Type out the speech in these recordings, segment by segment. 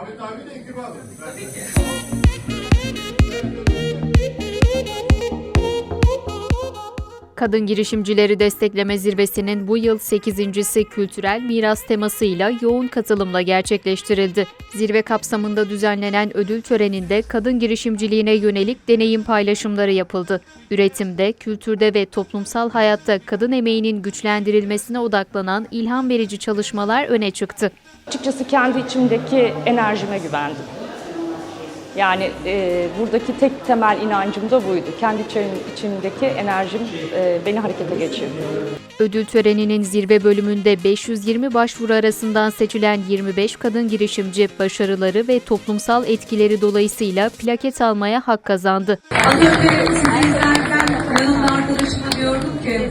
Ahmet abi de ekibi alın. Kadın Girişimcileri Destekleme Zirvesi'nin bu yıl 8.si kültürel miras temasıyla yoğun katılımla gerçekleştirildi. Zirve kapsamında düzenlenen ödül töreninde kadın girişimciliğine yönelik deneyim paylaşımları yapıldı. Üretimde, kültürde ve toplumsal hayatta kadın emeğinin güçlendirilmesine odaklanan ilham verici çalışmalar öne çıktı. Açıkçası kendi içimdeki enerjime güvendim. Yani e, buradaki tek temel inancım da buydu. Kendi içim- içimdeki enerjim e, beni harekete geçirdi. Ödül töreninin zirve bölümünde 520 başvuru arasından seçilen 25 kadın girişimci başarıları ve toplumsal etkileri dolayısıyla plaket almaya hak kazandı. Az önce sizi izlerken yanımda arkadaşıma diyordum ki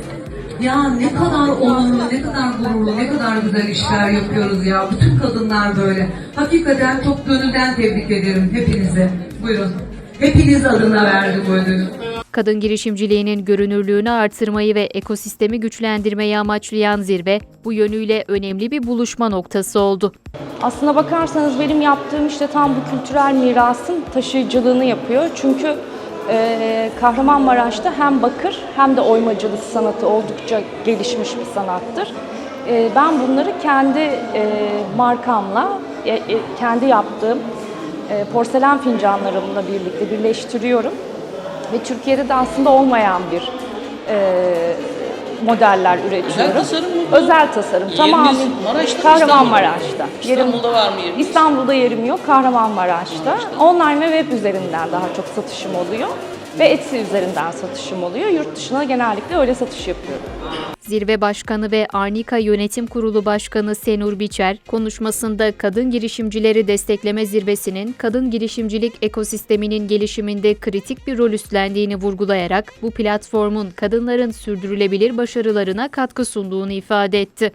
ya ne kadar olumlu, ne kadar gururlu, ne kadar güzel işler yapıyoruz ya. Bütün kadınlar böyle. Hakikaten çok gönülden tebrik ederim hepinize. Buyurun. Hepiniz adına verdim bu ödülü. Kadın girişimciliğinin görünürlüğünü artırmayı ve ekosistemi güçlendirmeyi amaçlayan zirve bu yönüyle önemli bir buluşma noktası oldu. Aslına bakarsanız benim yaptığım işte tam bu kültürel mirasın taşıyıcılığını yapıyor. Çünkü e, Kahramanmaraş'ta hem bakır hem de oymacılık sanatı oldukça gelişmiş bir sanattır. E, ben bunları kendi e, markamla, e, e, kendi yaptığım porselen fincanlarımla birlikte birleştiriyorum. Ve Türkiye'de de aslında olmayan bir modeller üretiyorum. tasarım mı? Özel tasarım. Tamamen Maraş'ta Kahramanmaraş'ta. İstanbul'da var mı yeriniz? İstanbul'da yerim yok, Kahramanmaraş'ta. Online ve web üzerinden daha çok satışım oluyor. Ve Etsy üzerinden satışım oluyor. Yurt dışına genellikle öyle satış yapıyorum. Zirve Başkanı ve Arnika Yönetim Kurulu Başkanı Senur Biçer, konuşmasında Kadın Girişimcileri Destekleme Zirvesi'nin kadın girişimcilik ekosisteminin gelişiminde kritik bir rol üstlendiğini vurgulayarak bu platformun kadınların sürdürülebilir başarılarına katkı sunduğunu ifade etti.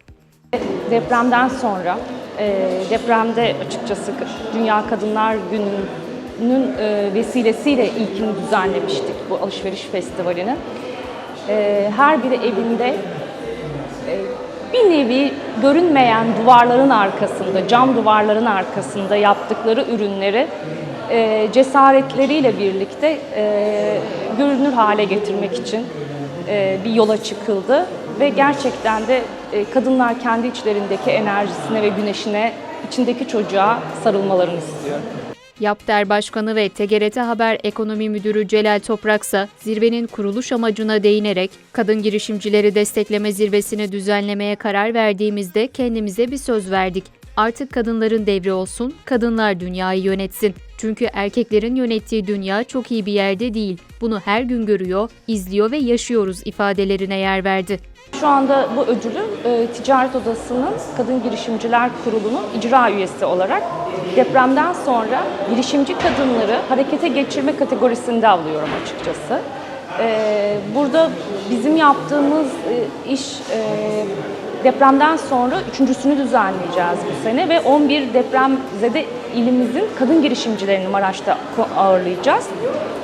Depremden sonra, e, depremde açıkçası Dünya Kadınlar Günü'nün e, vesilesiyle ilkini düzenlemiştik bu alışveriş festivalinin. E, her biri evinde e, bir nevi görünmeyen duvarların arkasında, cam duvarların arkasında yaptıkları ürünleri cesaretleriyle birlikte görünür hale getirmek için bir yola çıkıldı ve gerçekten de kadınlar kendi içlerindeki enerjisine ve güneşine, içindeki çocuğa sarılmalarını istiyorum. Yapter Başkanı ve TGRT Haber Ekonomi Müdürü Celal Topraksa zirvenin kuruluş amacına değinerek kadın girişimcileri destekleme zirvesini düzenlemeye karar verdiğimizde kendimize bir söz verdik. Artık kadınların devri olsun, kadınlar dünyayı yönetsin. Çünkü erkeklerin yönettiği dünya çok iyi bir yerde değil. Bunu her gün görüyor, izliyor ve yaşıyoruz ifadelerine yer verdi. Şu anda bu ödülü e, Ticaret Odası'nın Kadın Girişimciler Kurulu'nun icra üyesi olarak depremden sonra girişimci kadınları harekete geçirme kategorisinde alıyorum açıkçası. E, burada bizim yaptığımız e, iş depremden sonra üçüncüsünü düzenleyeceğiz bu sene ve 11 depremzede ilimizin kadın girişimcilerini Maraş'ta ağırlayacağız.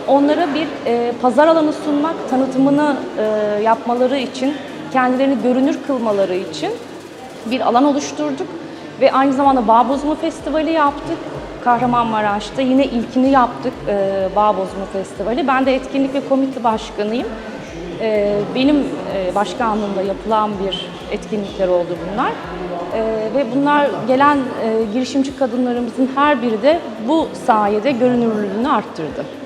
Onlara bir e, pazar alanı sunmak, tanıtımını e, yapmaları için, kendilerini görünür kılmaları için bir alan oluşturduk ve aynı zamanda Bağ Bozma Festivali yaptık. Kahramanmaraş'ta yine ilkini yaptık e, Bağ Bozma Festivali. Ben de etkinlik ve komite başkanıyım. E, benim e, başkanlığımda yapılan bir etkinlikler oldu bunlar. E, ve bunlar gelen e, girişimci kadınlarımızın her biri de bu sayede görünürlüğünü arttırdı.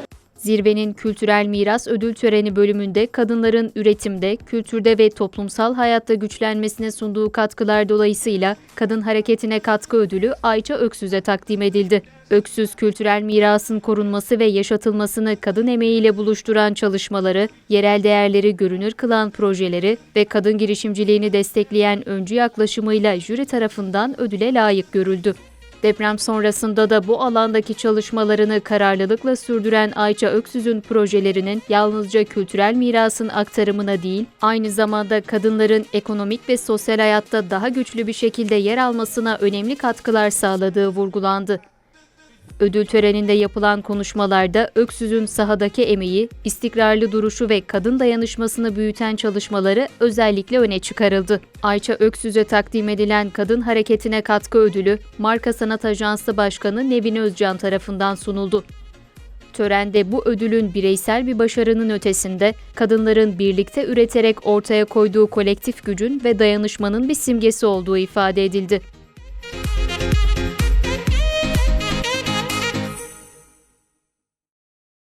Zirvenin Kültürel Miras Ödül Töreni bölümünde kadınların üretimde, kültürde ve toplumsal hayatta güçlenmesine sunduğu katkılar dolayısıyla Kadın Hareketine Katkı Ödülü Ayça Öksüz'e takdim edildi. Öksüz kültürel mirasın korunması ve yaşatılmasını kadın emeğiyle buluşturan çalışmaları, yerel değerleri görünür kılan projeleri ve kadın girişimciliğini destekleyen öncü yaklaşımıyla jüri tarafından ödüle layık görüldü. Deprem sonrasında da bu alandaki çalışmalarını kararlılıkla sürdüren Ayça Öksüz'ün projelerinin yalnızca kültürel mirasın aktarımına değil, aynı zamanda kadınların ekonomik ve sosyal hayatta daha güçlü bir şekilde yer almasına önemli katkılar sağladığı vurgulandı. Ödül töreninde yapılan konuşmalarda Öksüz'ün sahadaki emeği, istikrarlı duruşu ve kadın dayanışmasını büyüten çalışmaları özellikle öne çıkarıldı. Ayça Öksüz'e takdim edilen Kadın Hareketine Katkı Ödülü, Marka Sanat Ajansı Başkanı Nevin Özcan tarafından sunuldu. Törende bu ödülün bireysel bir başarının ötesinde kadınların birlikte üreterek ortaya koyduğu kolektif gücün ve dayanışmanın bir simgesi olduğu ifade edildi.